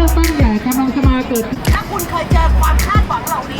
ลือกตั้งใหญ่กำลังจะมาเกิด ถ้าคุณเคยเจอความคาดหวังเหล่านี้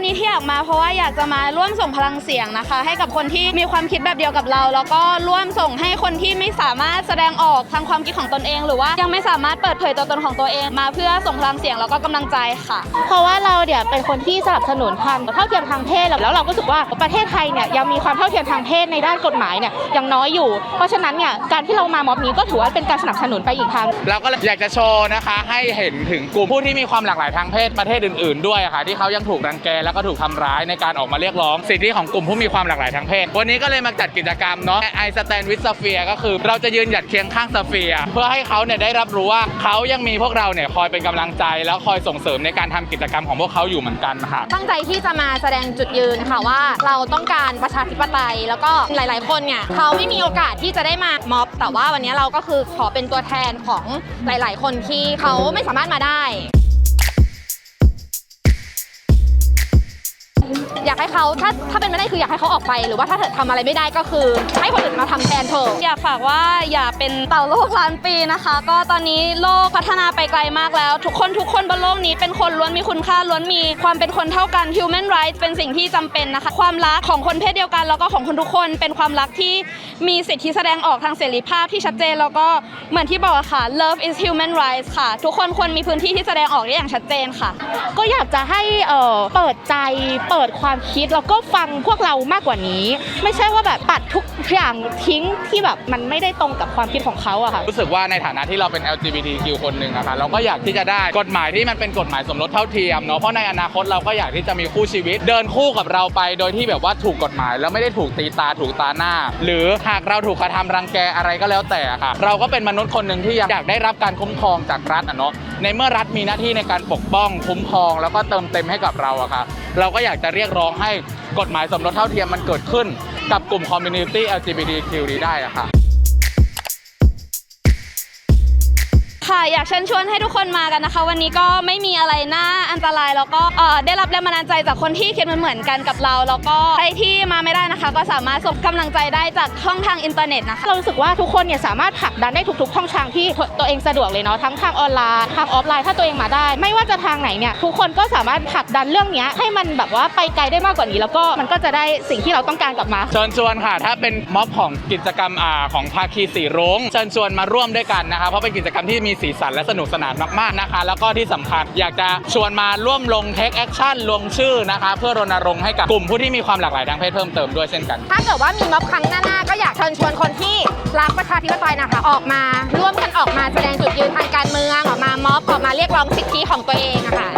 วันนี้ที่อยากมาเพราะว่าอยากจะมาร่วมส่งพลังเสียงนะคะ ให้กับคนที่มีความคิดแบบเดียวกับเรา แล้วก็ร่วมส่งให้คนที่ไม่สามารถแสดงออกทางความคิดของตนเอง หรือว่ายังไม่สามารถเปิดเผยตัวตนของตัวเองมาเพื่อส่งพลังเสียงแล้วก็กำลังใจค่ะ เพราะว่าเราเนี่ยเป็นคนที่สนับสนุนความเท่าเทียมทางเพศแล้วเราก็รู้สึกว่าประเทศไทยเนี่ยยังมีความเท่าเทียมทางเพศในด้านกฎหมายเนี่ยยังน้อยอยู่ เพราะฉะนั้นเนี่ยการที่เรามาม็อบนี้ก็ถือว่าเป็นการสนับสนุนไปอีกทางเราก็เลยอยากจะโชว์นะคะ ให้เห็นถึงกลุ่มผู้ที่มีความหลากหลายทางเพศประเทศอื่น ๆด้วยอะค่ะ ที่เขายังถูกรังแกแล้วก็ถูกทำร้ายในการออกมาเรียกร้อง สิทธิของกลุ่มผู้มีความหลากหลายทางเพศ วันนี้ก็เลยมาจัดกิจกรรมเนาะ I stand with Sophia ก็คือ เราจะยืนหยัดเคียงข้าง Sophia เพื่อให้เขาเนี่ยได้รับรู้ว่าเขายังมีพวกเราเนี่ยคอยเป็นกำลังใจ แล้วคอยส่งเสริมในการทำกิจกรรมของพวกเขาอยู่เหมือนกันค่ะตั้งใจที่จะมาแสดงจุดยืนค่ะว่า เราต้องการประชาธิปไตย แล้วก็หลาย ๆ คนเนี่ยเขาไม่มีโอกาสที่จะได้มาม็อบ แต่ว่าวันนี้เราก็คือขอเป็นตัวแทนของหลาย ๆ คนที่เขาไม่สามารถมาได้ อยากให้เขาถ้าถ้าเป็นไม่ได้คืออยากให้เขาออกไป หรือว่าถ้าเธอทำอะไรไม่ได้ก็คือ ให้คนอื่นมาทำแทนเธอ อยากฝากว่าอย่าเป็นเต่าโลกล้านปีนะคะ ก็ตอนนี้โลกพัฒนาไปไกลมากแล้ว ทุกคนทุกคนบนโลกนี้เป็นคนล้วนมีคุณค่าล้วนมีความเป็นคนเท่ากัน human rights เป็นสิ่งที่จำเป็นนะคะ ความรักของคนเพศเดียวกัน แล้วก็ของคนทุกคนเป็นความรักที่มีสิทธิแสดงออกทางเสรีภาพที่ชัดเจนแล้วก็เหมือนที่บอกอะค่ะ love is human rights ค่ะ ทุกคนควรมีพื้นที่ที่แสดงออกได้อย่างชัดเจนค่ะ ก็อยากจะให้เอ่อเปิดใจเปิดความคิดแล้วก็ฟังพวกเรามากกว่านี้ ไม่ใช่ว่าแบบปัดทุกอย่างทิ้งที่แบบมันไม่ได้ตรงกับความคิดของเขาอะค่ะรู้สึกว่าในฐานะที่เราเป็น LGBTQ คนหนึ่งอะค่ะเราก็อยากที่จะได้กฎหมายที่มันเป็นกฎหมายสมรสเท่าเทียมเนาะเพราะในอนาคตเราก็อยากที่จะมีคู่ชีวิต เดินคู่กับเราไป โดยที่แบบว่าถูกกฎหมาย แล้วไม่ได้ถูกตีตาถูกตาหน้า หรือหากเราถูกกระทำรังแกอะไรก็แล้วแต่ค่ะ เราก็เป็นมนุษย์คนหนึ่งที่อยากได้รับการคุ้มครองจากรัฐอะเนาะ ในเมื่อรัฐมีหน้าที่ในการปกป้องคุ้มครอง แล้วก็เติมเต็มให้กับเราอะค่ะเราก็อยากจะเรียกร้องให้กฎหมายสมรสเท่าเทียมมันเกิดขึ้น กับกลุ่มคอมมูนิตี้ LGBTQ นี้ได้อะค่ะ ค่ะ อยากเชิญชวนให้ทุกคนมากันนะคะ วันนี้ก็ไม่มีอะไรน่าอันตรายแล้วก็ได้รับแรงบันดาลใจจากคนที่คิดเหมือนกันกับเรา แล้วก็ใครที่มาไม่ได้นะคะ ก็สามารถส่งกำลังใจได้จากช่องทางอินเทอร์เน็ตนะคะเรารู้สึกว่าทุกคนเนี่ยสามารถผลักดันได้ทุกๆช่องทางที่ตัวเองสะดวกเลยเนาะทั้งทางออนไลน์ทางออฟไลน์ถ้าตัวเองมาได้ ไม่ว่าจะทางไหนเนี่ยทุกคนก็สามารถผลักดันเรื่องนี้ให้มันแบบว่าไปไกลได้มากกว่านี้ แล้วก็มันก็จะได้สิ่งที่เราต้องการกลับมาเชิญชวนค่ะถ้าเป็นม็อบของกิจกรรมอ่าของภาคีสีรุ้งเชิญชวนมาร่วมด้วยกันนะคะเพราะเป็นกิจกรรมที่มีสีสันและสนุกสนานมากๆนะคะ แล้วก็ที่สำคัญอยากจะชวนมาร่วมลงเทคแอคชั่นลงชื่อนะคะ เพื่อรณรงค์ให้กับกลุ่มผู้ที่มีความหลากหลายทางเพศเพิ่มเติมด้วยเช่นกัน ถ้าเกิดว่ามีม็อบครั้งหน้าๆก็อยากเชิญชวนคนที่รักประชาธิปไตยนะคะ ออกมาร่วมกันออกมาแสดงจุดยืนทางการเมืองออกมาม็อบออกมาเรียกร้องสิทธิของตัวเองนะคะ